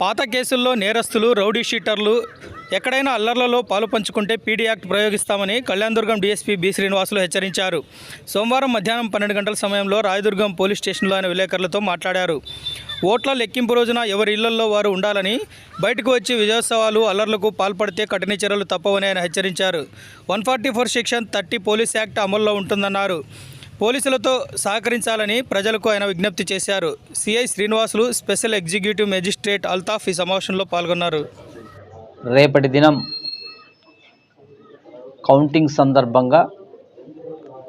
పాత కేసుల్లో నేరస్తులు రౌడీ షీటర్లు ఎక్కడైనా అల్లర్లలో పాలు పంచుకుంటే పీడీ యాక్ట్ ప్రయోగిస్తామని కళ్యాణదుర్గం డీఎస్పీ బి శ్రీనివాసులు హెచ్చరించారు. సోమవారం మధ్యాహ్నం పన్నెండు గంటల సమయంలో రాయదుర్గం పోలీస్ స్టేషన్లో ఆయన విలేకరులతో మాట్లాడారు. ఓట్ల లెక్కింపు రోజున ఎవరి ఇళ్ళలో వారు ఉండాలని బయటకు వచ్చి విజయోత్సవాలు అల్లర్లకు పాల్పడితే కఠిన చర్యలు తప్పవని ఆయన హెచ్చరించారు. One forty four section thirty police act అమల్లో ఉంటుందన్నారు. పోలీసులతో సహకరించాలని ప్రజలకు ఆయన విజ్ఞప్తి చేశారు. CI Srinivasulu special executive magistrate Altaf ఈ సమావేశంలో పాల్గొన్నారు. రేపటి దినం కౌంటింగ్ సందర్భంగా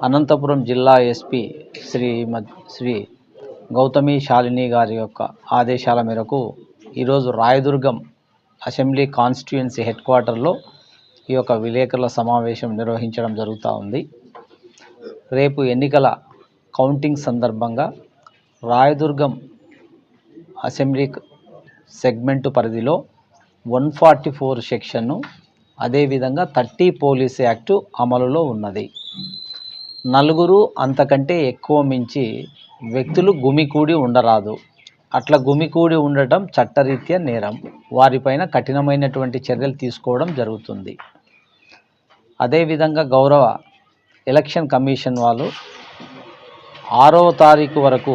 అనంతపురం జిల్లా ఎస్పీ శ్రీ శ్రీ గౌతమి శాలిని గారి యొక్క ఆదేశాల మేరకు ఈరోజు రాయదుర్గం అసెంబ్లీ కాన్స్టిట్యుయెన్సీ హెడ్ క్వార్టర్లో ఈ యొక్క విలేకరుల సమావేశం నిర్వహించడం జరుగుతూ ఉంది. రేపు ఎన్నికల కౌంటింగ్ సందర్భంగా రాయదుర్గం అసెంబ్లీ సెగ్మెంటు పరిధిలో వన్ ఫార్టీ ఫోర్ సెక్షన్ను అదేవిధంగా థర్టీ పోలీస్ యాక్టు అమలులో ఉన్నది. నలుగురు అంతకంటే ఎక్కువ మించి వ్యక్తులు గుమికూడి ఉండరాదు. అట్లా గుమికూడి ఉండటం చట్టరీత్యా నేరం. వారిపైన కఠినమైనటువంటి చర్యలు తీసుకోవడం జరుగుతుంది. అదేవిధంగా గౌరవ ఎలక్షన్ కమిషన్ వాళ్ళు ఆరవ తారీఖు వరకు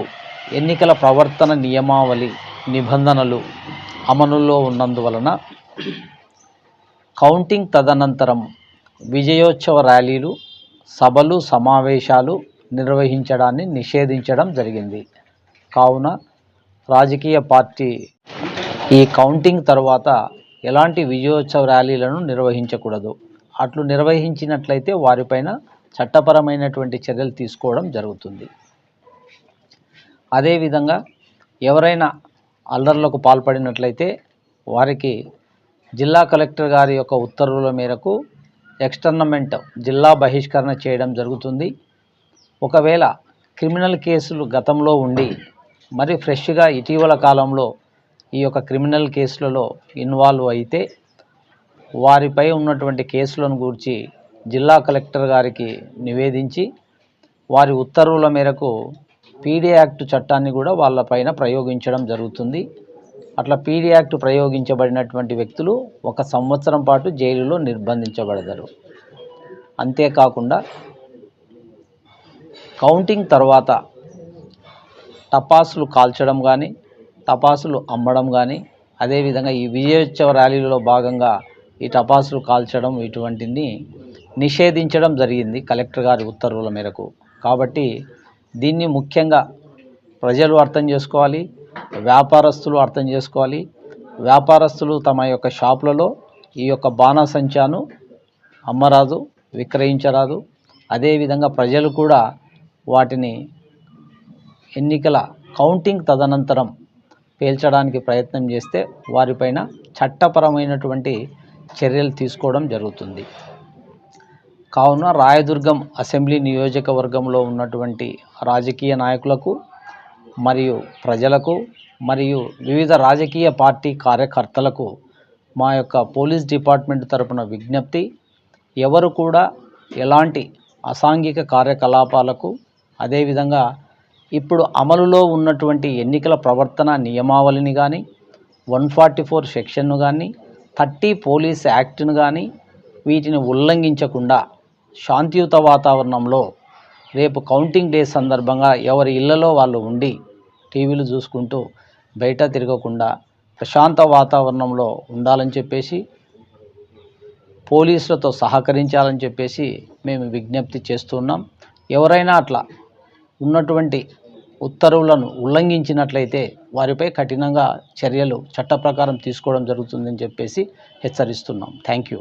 ఎన్నికల ప్రవర్తన నియమావళి నిబంధనలు అమలులో ఉన్నందువలన కౌంటింగ్ తదనంతరం విజయోత్సవ ర్యాలీలు సభలు సమావేశాలు నిర్వహించడాన్ని నిషేధించడం జరిగింది. కావున రాజకీయ పార్టీ ఈ కౌంటింగ్ తర్వాత ఎలాంటి విజయోత్సవ ర్యాలీలను నిర్వహించకూడదు. అట్లు నిర్వహించినట్లయితే వారిపైన చట్టపరమైనటువంటి చర్యలు తీసుకోవడం జరుగుతుంది. అదేవిధంగా ఎవరైనా అల్లర్లకు పాల్పడినట్లయితే వారికి జిల్లా కలెక్టర్ గారి యొక్క ఉత్తర్వుల మేరకు ఎక్స్టర్నమెంట్ జిల్లా బహిష్కరణ చేయడం జరుగుతుంది. ఒకవేళ క్రిమినల్ కేసులు గతంలో ఉండి మరి ఫ్రెష్గా ఇటీవల కాలంలో ఈ యొక్క క్రిమినల్ కేసులలో ఇన్వాల్వ్ అయితే వారిపై ఉన్నటువంటి కేసులను గూర్చి జిల్లా కలెక్టర్ గారికి నివేదించి వారి ఉత్తర్వుల మేరకు పీడీ యాక్ట్ చట్టాన్ని కూడా వాళ్ళపైన ప్రయోగించడం జరుగుతుంది. అట్లా పీడీ యాక్ట్ ప్రయోగించబడినటువంటి వ్యక్తులు ఒక సంవత్సరం పాటు జైలులో నిర్బంధించబడతారు. అంతేకాకుండా కౌంటింగ్ తర్వాత టపాసులు కాల్చడం కానీ టపాసులు అమ్మడం కానీ అదేవిధంగా ఈ విజయోత్సవ ర్యాలీలో భాగంగా ఈ టపాసులు కాల్చడం ఇటువంటిని నిషేధించడం జరిగింది కలెక్టర్ గారి ఉత్తర్వుల మేరకు. కాబట్టి దీన్ని ముఖ్యంగా ప్రజలు అర్థం చేసుకోవాలి వ్యాపారస్తులు అర్థం చేసుకోవాలి. వ్యాపారస్తులు తమ యొక్క షాపులలో ఈ యొక్క బాణసంచాను అమ్మరాదు విక్రయించరాదు. అదేవిధంగా ప్రజలు కూడా వాటిని ఎన్నికల కౌంటింగ్ తదనంతరం పేల్చడానికి ప్రయత్నం చేస్తే వారిపైన చట్టపరమైనటువంటి చర్యలు తీసుకోవడం జరుగుతుంది. కావున రాయదుర్గం అసెంబ్లీ నియోజకవర్గంలో ఉన్నటువంటి రాజకీయ నాయకులకు మరియు ప్రజలకు మరియు వివిధ రాజకీయ పార్టీ కార్యకర్తలకు మా యొక్క పోలీస్ డిపార్ట్మెంట్ తరపున విజ్ఞప్తి ఎవరు కూడా ఎలాంటి అసాంఘిక కార్యకలాపాలకు అదేవిధంగా ఇప్పుడు అమలులో ఉన్నటువంటి ఎన్నికల ప్రవర్తన నియమావళిని కానీ వన్ ఫార్టీ ఫోర్ సెక్షన్ను కానీ థర్టీ పోలీస్ యాక్ట్ను కానీ వీటిని ఉల్లంఘించకుండా శాంతియుత వాతావరణంలో రేపు కౌంటింగ్ డే సందర్భంగా ఎవరి ఇళ్ళలో వాళ్ళు ఉండి టీవీలు చూసుకుంటూ బయట తిరగకుండా ప్రశాంత వాతావరణంలో ఉండాలని చెప్పేసి పోలీసులతో సహకరించాలని చెప్పేసి మేము విజ్ఞప్తి చేస్తున్నాం ఎవరైనా అట్లా ఉన్నటువంటి ఉత్తర్వులను ఉల్లంఘించినట్లయితే వారిపై కఠినంగా చర్యలు చట్ట ప్రకారం తీసుకోవడం జరుగుతుందని చెప్పేసి హెచ్చరిస్తున్నాం. Thank you.